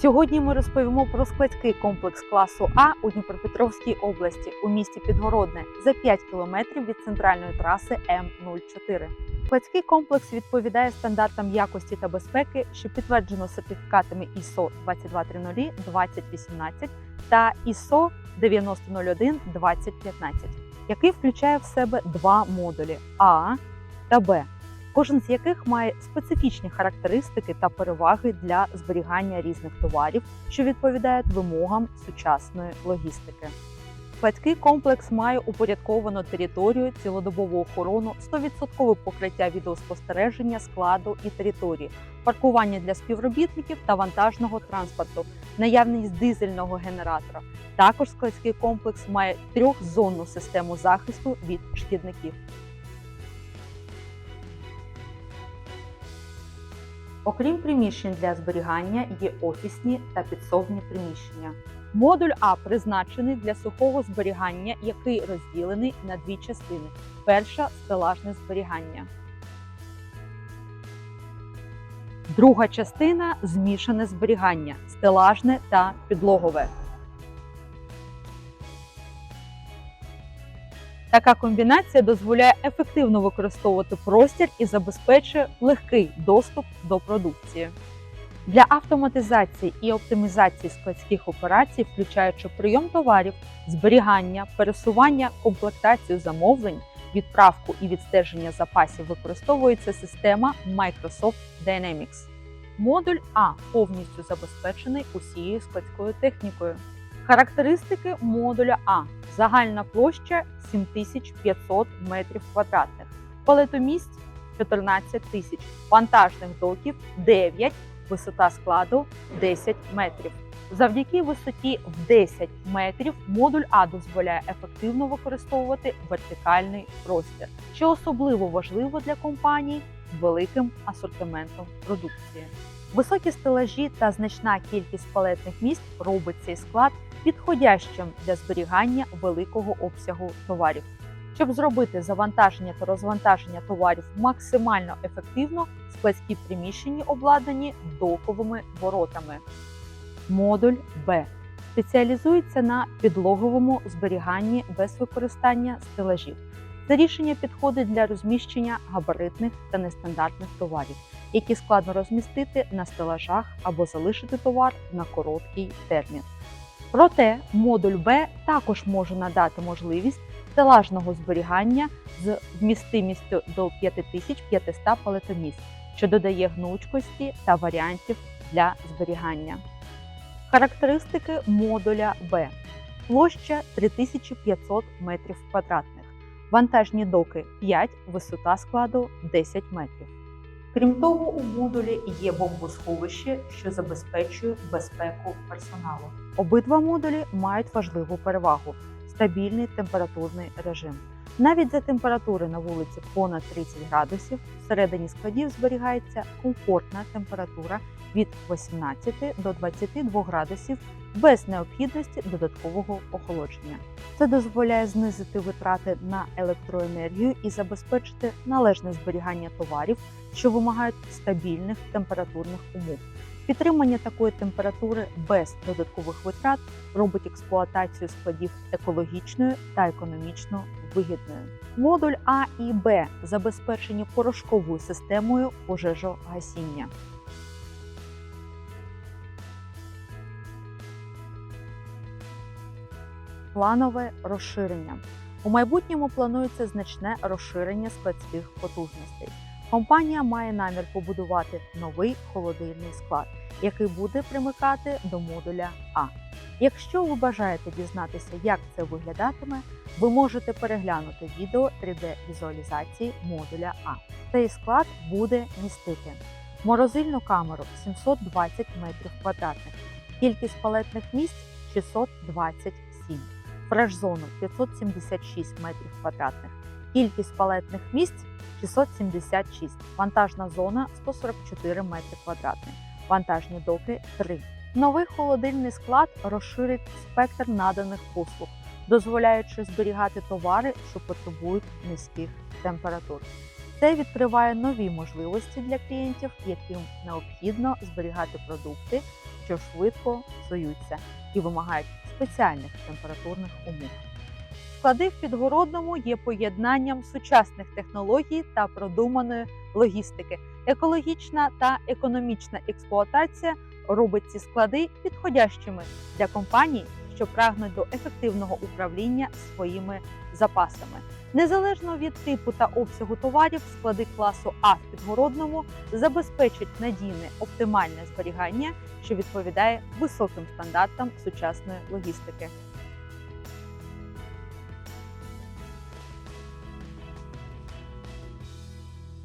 Сьогодні ми розповімо про складський комплекс класу А у Дніпропетровській області у місті Підгородне за 5 кілометрів від центральної траси М04. Складський комплекс відповідає стандартам якості та безпеки, що підтверджено сертифікатами ISO 2230 2018 та ISO 9001 2015, який включає в себе два модулі А та Б кожен з яких має специфічні характеристики та переваги для зберігання різних товарів, що відповідають вимогам сучасної логістики. Складський комплекс має упорядковану територію, цілодобову охорону, 100% покриття відеоспостереження складу і території, паркування для співробітників та вантажного транспорту, наявність дизельного генератора. Також складський комплекс має трьохзонну систему захисту від шкідників. Окрім приміщень для зберігання, є офісні та підсобні приміщення. Модуль А призначений для сухого зберігання, який розділений на дві частини. Перша стелажне зберігання. Друга частина змішане зберігання стелажне та підлогове. Така комбінація дозволяє ефективно використовувати простір і забезпечує легкий доступ до продукції. Для автоматизації і оптимізації складських операцій, включаючи прийом товарів, зберігання, пересування, комплектацію замовлень, відправку і відстеження запасів, використовується система Microsoft Dynamics. Модуль А повністю забезпечений усією складською технікою. Характеристики модуля А. Загальна площа 7500 метрів квадратних, палетомість 14 тисяч, вантажних доків 9, висота складу 10 метрів. Завдяки висоті в 10 метрів модуль А дозволяє ефективно використовувати вертикальний простір, що особливо важливо для компаній з великим асортиментом продукції. Високі стелажі та значна кількість палетних місць робить цей склад підходящим для зберігання великого обсягу товарів. Щоб зробити завантаження та розвантаження товарів максимально ефективно, складські приміщення обладнані доковими воротами. Модуль Б спеціалізується на підлоговому зберіганні без використання стелажів. Це рішення підходить для розміщення габаритних та нестандартних товарів, які складно розмістити на стелажах або залишити товар на короткий термін. Проте модуль Б також може надати можливість стелажного зберігання з вмістимістю до 5500 палетомісць, що додає гнучкості та варіантів для зберігання. Характеристики модуля Б. Площа 3500 метрів квадратних, вантажні доки 5, висота складу 10 метрів. Крім того, у модулі є бомбосховище, що забезпечує безпеку персоналу. Обидва модулі мають важливу перевагу стабільний температурний режим. Навіть за температури на вулиці понад 30 градусів всередині складів зберігається комфортна температура від 18 до 22 градусів без необхідності додаткового охолодження. Це дозволяє знизити витрати на електроенергію і забезпечити належне зберігання товарів, що вимагають стабільних температурних умов. Підтримання такої температури без додаткових витрат робить експлуатацію складів екологічною та економічно вигідною. Модуль А і Б забезпечені порошковою системою пожежогасіння. Планове розширення. У майбутньому планується значне розширення складських потужностей. Компанія має намір побудувати новий холодильний склад, який буде примикати до модуля А. Якщо ви бажаєте дізнатися, як це виглядатиме, ви можете переглянути відео 3D-візуалізації модуля А. Цей склад буде містити морозильну камеру 720 метрів квадратних, кількість палетних місць 627, фреш-зону 576 метрів квадратних, кількість палетних місць 676, вантажна зона 144 метри квадратних, вантажні доки 3. Новий холодильний склад розширить спектр наданих послуг, дозволяючи зберігати товари, що потребують низьких температур. Це відкриває нові можливості для клієнтів, яким необхідно зберігати продукти, що швидко псуються і вимагають спеціальних температурних умов. Склади в підгородному є поєднанням сучасних технологій та продуманої логістики. Екологічна та економічна експлуатація робить ці склади підходящими для компаній, що прагнуть до ефективного управління своїми запасами. Незалежно від типу та обсягу товарів, склади класу А в підгородному забезпечать надійне оптимальне зберігання, що відповідає високим стандартам сучасної логістики.